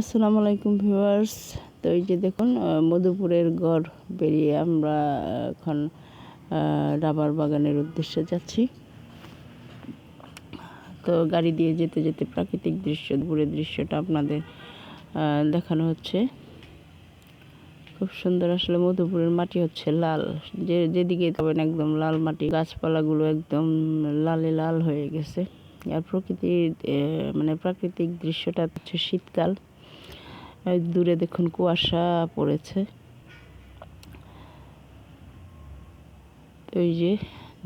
আসসালামু আলাইকুম ভিউয়ার্স। তো এই যে দেখুন মধুপুরের গড় বেরিয়ে আমরা এখন রাবার বাগানের উদ্দেশ্যে যাচ্ছি। তো গাড়ি দিয়ে যেতে যেতে প্রাকৃতিক দৃশ্য দুপুরের দৃশ্যটা আপনাদের দেখানো হচ্ছে। খুব সুন্দর আসলে মধুপুরের মাটি হচ্ছে লাল। যে, যেদিকে যাবেন একদম লাল মাটি, গাছপালাগুলো একদম লালে লাল হয়ে গেছে। আর প্রকৃতির মানে প্রাকৃতিক দৃশ্যটা হচ্ছে শীতকাল। দূরে দেখুন কুয়াশা পড়েছে। এই যে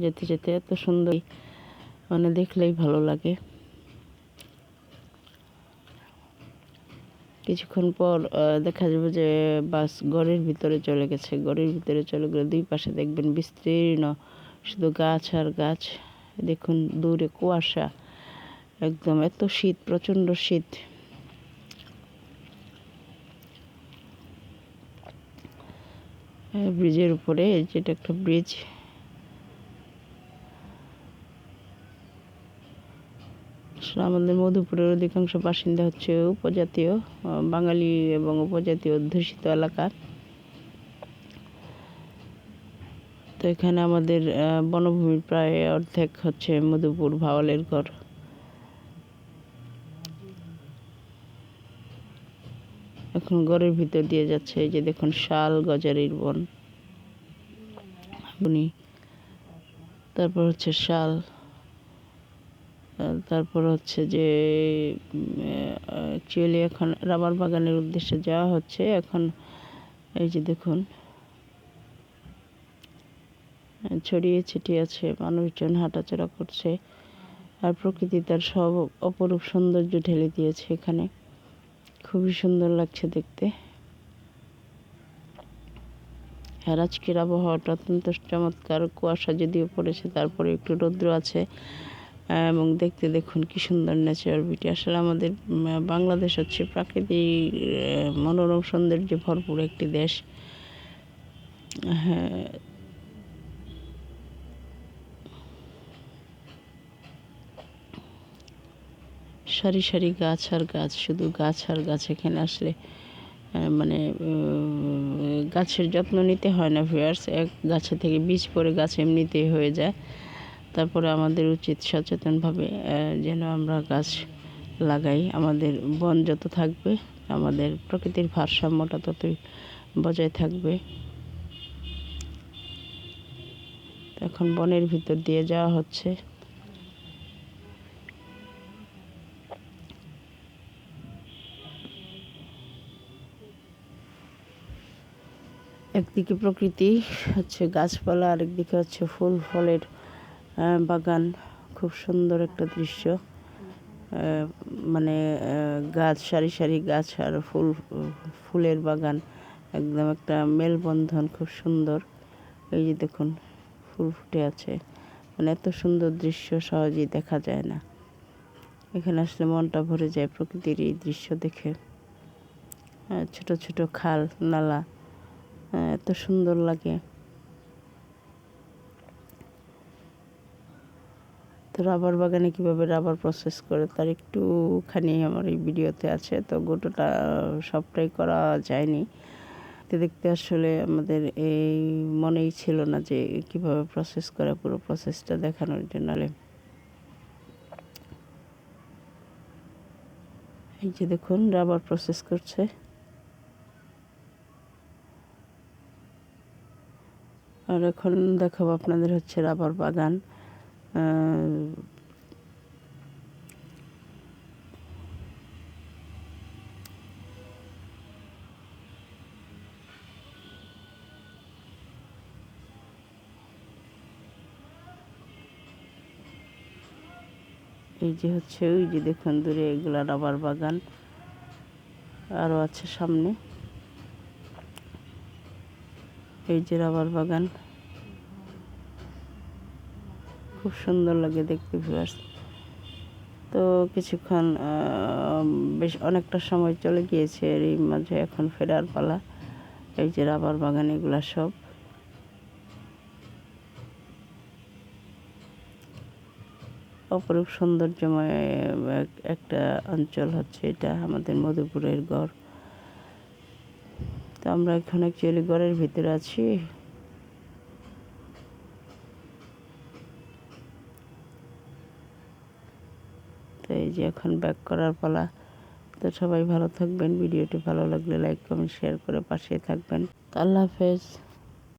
যেতে যেতে এত সুন্দর মানে দেখলেই ভালো লাগে। কিছুক্ষণ পর দেখা যাবে যে বাস গড়ের ভিতরে চলে গেছে। গড়ের ভিতরে চলে গেলে দুই পাশে দেখবেন বিস্তীর্ণ শুধু গাছ আর গাছ। দেখুন দূরে কুয়াশা, একদম এত শীত, প্রচণ্ড শীত। ব্রিজের উপরে যেটা একটা ব্রিজ আমাদের মধুপুরের অধিকাংশ বাসিন্দা হচ্ছে উপজাতীয় বাঙালি এবং উপজাতীয় অধ্যুষিত এলাকা। তো এখানে আমাদের বনভূমির প্রায় অর্ধেক হচ্ছে মধুপুর ভাওয়ালের ঘর। এখন ঘরের ভিতর দিয়ে যাচ্ছে, এই যে দেখুন শাল, গজারির বন। বুনি তারপর হচ্ছে শাল তারপর হচ্ছে যে অ্যাকচুয়ালি এখন রাবার বাগানের উদ্দেশ্যে যাওয়া হচ্ছে। এখন এই যে দেখুন, ছড়িয়ে ছিটিয়ে আছে, মানুষজন হাঁটাচলা করছে, আর প্রকৃতি তার সব অপরূপ সৌন্দর্য ঢেলে দিয়েছে এখানে। খুবই সুন্দর লাগছে দেখতে। আর আজকের আবহাওয়াটা অত্যন্ত চমৎকার। কুয়াশা যদিও পড়েছে, তারপরে একটু রৌদ্র আছে এবং দেখতে দেখুন কি সুন্দর ন্যাচারাল বিউটি আসলে আমাদের বাংলাদেশ হচ্ছে প্রাকৃতিক মনোরম সৌন্দর্যে ভরপুর একটি দেশ। হ্যাঁ সারি সারি গাছ আর গাছ, শুধু গাছ আর গাছ এখানে আসলে মানে গাছের যত্ন নিতে হয় না ভিউয়ার্স এক গাছে থেকে বীজ পড়ে গাছ এমনিতেই হয়ে যায়। তারপরে আমাদের উচিত সচেতনভাবে যেন আমরা গাছ লাগাই। আমাদের বন যত থাকবে, আমাদের প্রকৃতির ভারসাম্যটা ততই বজায় থাকবে। এখন বনের ভিতর দিয়ে যাওয়া হচ্ছে। একদিকে প্রকৃতি, হচ্ছে গাছপালা, আরেকদিকে হচ্ছে ফুল, ফলের বাগান। খুব সুন্দর একটা দৃশ্য। মানে গাছ, সারি সারি গাছ আর ফুল, ফুলের বাগান। একদম একটা মেলবন্ধন, খুব সুন্দর। এই যে দেখুন, ফুল ফুটে আছে। মানে এত সুন্দর দৃশ্য সহজেই দেখা যায় না। এখানে আসলে মনটা ভরে যায় প্রকৃতির এই দৃশ্য দেখে। ছোট ছোট খাল, নালা। এত সুন্দর লাগে। তো রাবার বাগানে কীভাবে রাবার প্রসেস করে, তার একটুখানি আমার এই ভিডিওতে আছে, তো গোটোটা সবটাই করা যায়নি। তো দেখতে আসলে আমাদের এই মনেই ছিল না যে কীভাবে প্রসেস করে, পুরো প্রসেসটা দেখানোর জন্য। এই যে দেখুন, রাবার প্রসেস করছে। আর এখন দেখাবো আপনাদের হচ্ছে রাবার বাগান। এই যে হচ্ছে, ওই যে দেখুন দূরে এগুলা রাবার বাগান। আরও আছে সামনে। এই যে রাবার বাগান। খুব সুন্দর লাগে দেখতে ভিউয়ার্স তো কিছুক্ষণ বেশ অনেকটা সময় চলে গিয়েছে এর মাঝে এখন ফেরার পালা। এই যে রাবার বাগান, এগুলা সব। অপরূপ সৌন্দর্যময় একটা অঞ্চল হচ্ছে এটা আমাদের মধুপুরের গড়। তো আমরা এখন অ্যাকচুয়ালি গড়ের ভিতরে আছি। তো এই যে এখন ব্যাক করার পালা। তো সবাই ভালো থাকবেন, ভিডিওটি ভালো লাগলে লাইক কমেন্ট শেয়ার করে পাশে থাকবেন। আল্লাহ হাফেজ।